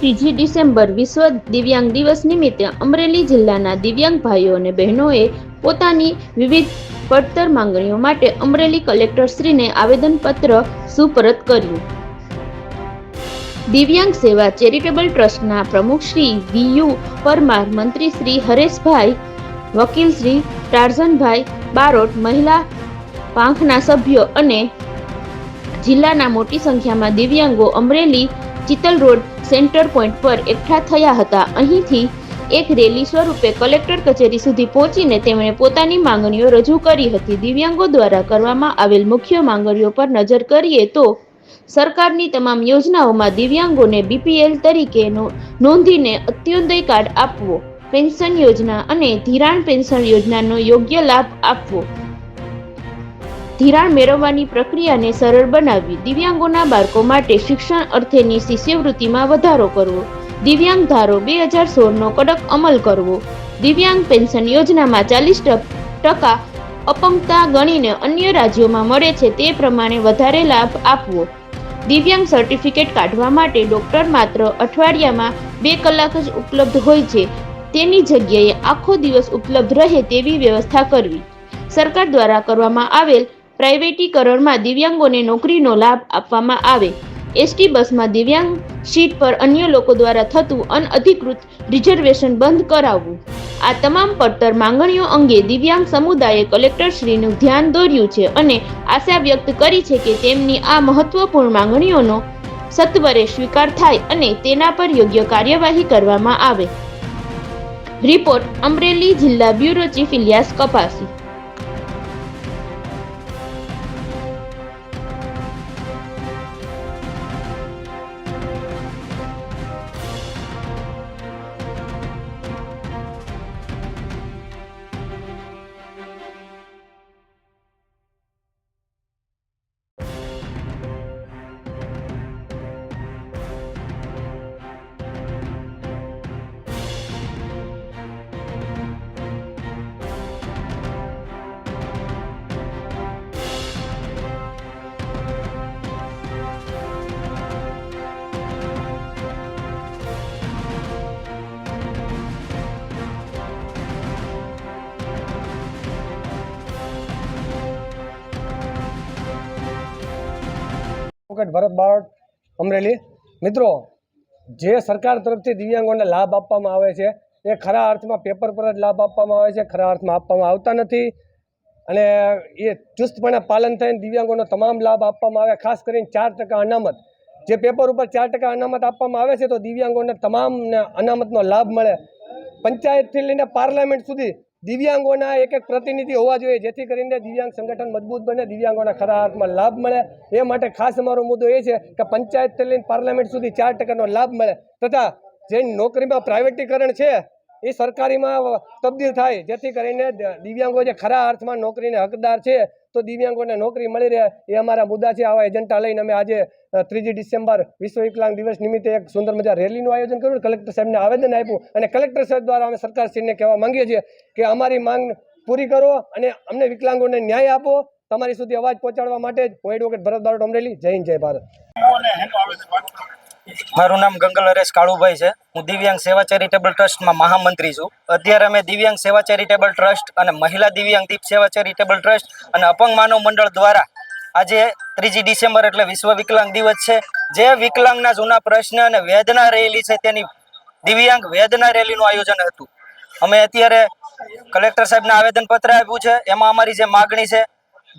ત્રીજી ડિસેમ્બર વિશ્વ દિવ્યાંગ દિવસ નિમિત્તે અમરેલી જિલ્લાના દિવ્યાંગ ભાઈઓ અને બહેનોએ પોતાની વિવિધ પડતર માંગણીઓ માટે અમરેલી કલેક્ટરશ્રીને આવેદનપત્ર સુપરત કર્યું. દિવ્યાંગ સેવા ચેરિટેબલ ટ્રસ્ટના પ્રમુખ શ્રી વીયુ પરમાર, મંત્રી શ્રી હરેશભાઈ, વકીલ શ્રી ટાર્ઝનભાઈ બારોટ, મહિલા પાંખના સભ્યો અને જિલ્લાના મોટી સંખ્યામાં દિવ્યાંગો Amreli Chital road centre point પર એકઠા થયા હતા. અહીંથી એક રેલી સ્વરૂપે કલેક્ટર કચેરી સુધી પહોંચીને તેમણે પોતાની માંગણીઓ રજૂ કરી હતી. દિવ્યાંગો દ્વારા કરવામાં આવેલ મુખ્ય માંગણીઓ પર નજર કરીએ તો સરકારની તમામ યોજનાઓમાં દિવ્યાંગોને બીપીએલ તરીકે નોંધીને અત્યોદય કાર્ડ આપવો, પેન્શન યોજના અને ધિરાણ પેન્શન યોજનાનો યોગ્ય લાભ આપવો ધિરાણ મેળવવાની પ્રક્રિયાને સરળ બનાવવી દિવ્યાંગોના બાળકો માટે શિક્ષણ અર્થેની શિષ્યવૃત્તિમાં વધારો કરવો. દિવ્યાંગ ધારો બે હજાર સોળનો કડક અમલ કરવો. દિવ્યાંગ પેન્શન યોજનામાં ચાલીસ ટકા અપંગતા ગણીને અન્ય રાજ્યોમાં મળે છે તે પ્રમાણે વધારે લાભ આપવો. દિવ્યાંગ સર્ટિફિકેટ કાઢવા માટે ડોક્ટર માત્ર અઠવાડિયામાં બે કલાક જ ઉપલબ્ધ હોય છે. તેની જગ્યાએ આખો દિવસ ઉપલબ્ધ રહે તેવી વ્યવસ્થા કરવી. સરકાર દ્વારા કરવામાં આવેલ પ્રાઇવેટીકરણમાં દિવ્યાંગોને નોકરીનો લાભ આપવામાં આવે. એસટી બસમાં દિવ્યાંગ સીટ પર અન્ય લોકો દ્વારા થતું અનઅધિકૃત રિઝર્વેશન બંધ કરાવવું. આ તમામ પડતર માંગણીઓ અંગે દિવ્યાંગ સમુદાયે કલેક્ટરશ્રીનું ધ્યાન દોર્યું છે અને આશા વ્યક્ત કરી છે કે તેમની આ મહત્વપૂર્ણ માંગણીઓનો સત્વરે સ્વીકાર થાય અને તેના પર યોગ્ય કાર્યવાહી કરવામાં આવે. રિપોર્ટ અમરેલી જિલ્લા bureau chief Ilyas Kapasi. Advocate Bharat Barot Amreli. મિત્રો, જે સરકાર તરફથી દિવ્યાંગોને લાભ આપવામાં આવે છે, એ ખરા અર્થમાં પેપર પર જ લાભ આપવામાં આવે છે, ખરા અર્થમાં આપવામાં આવતા નથી. અને એ ચુસ્તપણે પાલન થઈને દિવ્યાંગોનો તમામ લાભ આપવામાં આવે, ખાસ કરીને ચાર ટકા અનામત. જે પેપર ઉપર ચાર ટકા અનામત આપવામાં આવે છે, તો દિવ્યાંગોને તમામને અનામતનો લાભ મળે. પંચાયતથી લઈને પાર્લામેન્ટ સુધી દિવ્યાંગોના એક એક પ્રતિનિધિ હોવા જોઈએ, જેથી કરીને દિવ્યાંગ સંગઠન મજબૂત બને, દિવ્યાંગોના ખરા અર્થમાં લાભ મળે. એ માટે ખાસ અમારો મુદ્દો એ છે કે પંચાયતથી લઈને પાર્લામેન્ટ સુધી ચાર ટકાનો લાભ મળે. તથા જે નોકરીમાં પ્રાઇવેટીકરણ છે એ સરકારીમાં તબદીલ થાય. જેથી કરીને દિવ્યાંગો જે ખરા અર્થમાં નોકરીને હકદાર છે, તો દિવ્યાંગોને નોકરી મળી રહે. એ અમારા મુદ્દા છે. આવા એજન્ડા લઈને અમે આજે ત્રીજી ડિસેમ્બર વિશ્વ વિકલાંગ દિવસ નિમિત્તે એક સુંદર મજા રેલીનું આયોજન કર્યું. કલેક્ટર સાહેબને આવેદન આપ્યું અને કલેક્ટર સાહેબ દ્વારા અમે સરકારશ્રીને કહેવા માંગીએ છીએ કે અમારી માંગ પૂરી કરો અને અમને વિકલાંગોને ન્યાય આપો. તમારી સુધી અવાજ પહોંચાડવા માટે હું એડવોકેટ ભરત બારોટ અમરેલી. જય હિન્દ, જય ભારત. મારું નામ ગંગલ હરેશ કાળુભાઈ છે. હું દિવ્યાંગ સેવા ચેરિટેબલ ટ્રસ્ટમાં મહામંત્રી છું. અત્યારે અમે દિવ્યાંગ સેવા ચેરિટેબલ ટ્રસ્ટ અને મહિલા દિવ્યાંગ દીપ સેવા ચેરિટેબલ ટ્રસ્ટ અને અપંગ માનવ મંડળ દ્વારા આજે ત્રીજી ડિસેમ્બર એટલે વિશ્વ વિકલાંગ દિવસ છે. જે વિકલાંગના જૂના પ્રશ્ન અને વેદના રહેલી છે તેની દિવ્યાંગ વેદના રેલીનું આયોજન હતું. અમે અત્યારે કલેક્ટર સાહેબને આવેદનપત્ર આપ્યું છે. એમાં અમારી જે માગણી છે,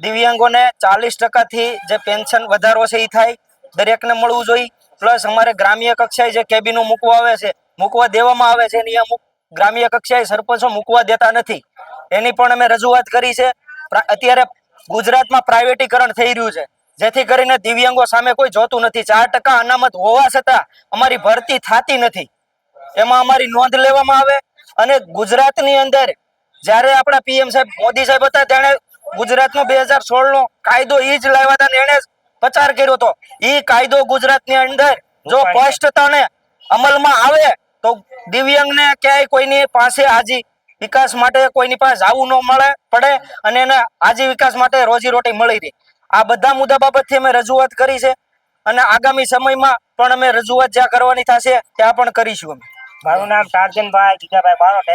દિવ્યાંગોને ચાલીસ ટકાથી જે પેન્શન વધારો છે એ થાય. દરેકને મળવું જોઈએ. પ્લસ અમારે ગ્રામ્ય કક્ષાએ જે કેબિનો મૂકવા આવે છે, મૂકવા દેવામાં આવે છે, એની અમુક ગ્રામ્ય કક્ષાએ સરપંચો મૂકવા દેતા નથી. એની પણ અમે રજૂઆત કરી છે. અત્યારે ગુજરાતમાં પ્રાઇવેટીકરણ થઈ રહ્યું છે. જેથી કરીને દિવ્યાંગો સામે કોઈ જોતું નથી. ચાર ટકા અનામત હોવા છતાં અમારી ભરતી થતી નથી. એમાં અમારી નોંધ લેવામાં આવે અને ગુજરાતની અંદર જ્યારે આપણા પીએમ સાહેબ મોદી સાહેબ હતા, તેણે ગુજરાતનો બે હજાર સોળ નો કાયદો એ જ લાવ્યા હતા એણે પ્રચાર કર્યો હતો. એ કાયદો ગુજરાતની અંદર જો સ્પષ્ટતાને અમલમાં આવે તો દિવ્યાંગને ક્યાંય કોઈની પાસે આજી વિકાસ માટે કોઈની પાસે જવું ન મળે પડે અને એને આજી વિકાસ માટે રોજી રોટી મળી રહે. આ બધા મુદ્દા બાબતથી અમે રજૂઆત કરી છે અને આગામી સમયમાં પણ અમે રજૂઆત જ્યાં કરવાની થશે ત્યાં પણ કરીશું અમે. મારું નામ સાર્જનભાઈ જીજાભાઈ બારોટ